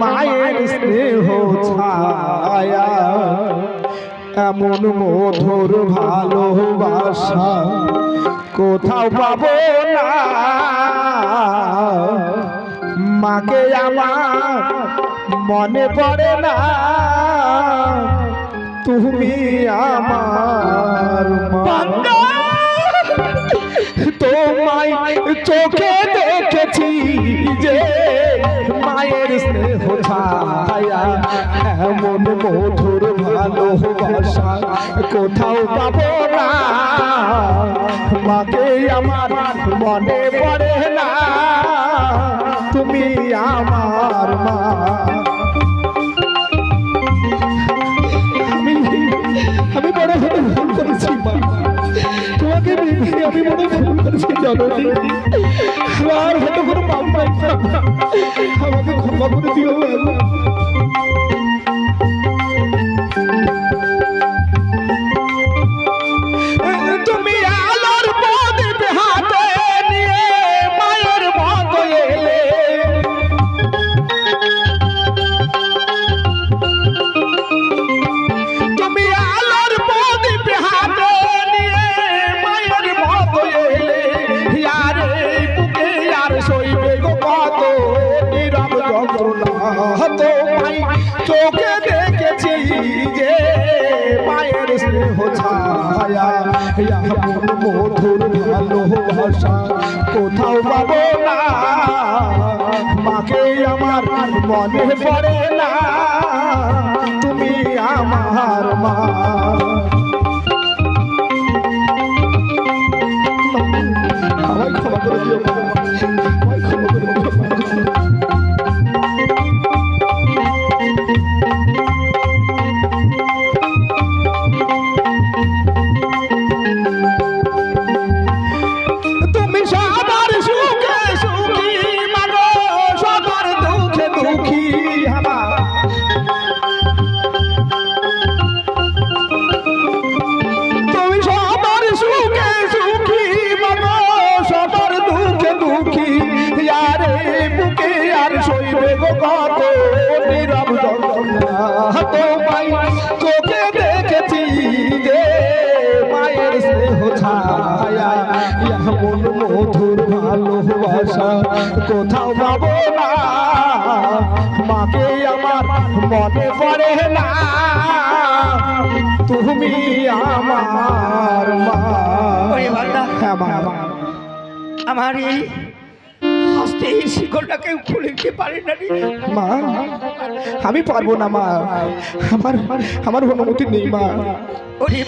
মায়ের স্নেহ ছায়া এমন মধুর ভালোবাসা কোথাও পাবো না। মাকে আমার মনে পড়ে না তুমি আমার তোমায় চোখে দেখেছি যে ছায়া এমন মধুর ভালোবাসা কোথাও পাবো না মাকে আমার মনে পড়ে না? তুমি আমার মা আমি বড় হতে ভুল করেছি তোমাকে দেখে আমি বড় ভুল করেছি জননী আমার হয়তো কোনো পাপ আমাকে ক্ষমা করে দিও মা। তোমায় চোখে দেখেছি যে মায়ের স্নেহ ছায়া এমন মধুর ভালোবাসা কোথাও পাবো না। মাকে আমার মনে পড়ে না। তুমি আমার মা আমায় ক্ষমা করে দিও। গো কত নীরব তোমায় চোখে দেখেছি যে মায়ের স্নেহ ছায়া। এমন মধুর ভালোবাসা কোথাও পাবো না। মাকে আমার মনে পড়ে না। তুমি আমার মা। হ্যাঁ মা। আমার এই হাসতে এই শিকলটা কেউ খুলে দিতে পারে না রে। মা আমি পারব না মা। আমার আমার অনুমতি নেই মা। ওরে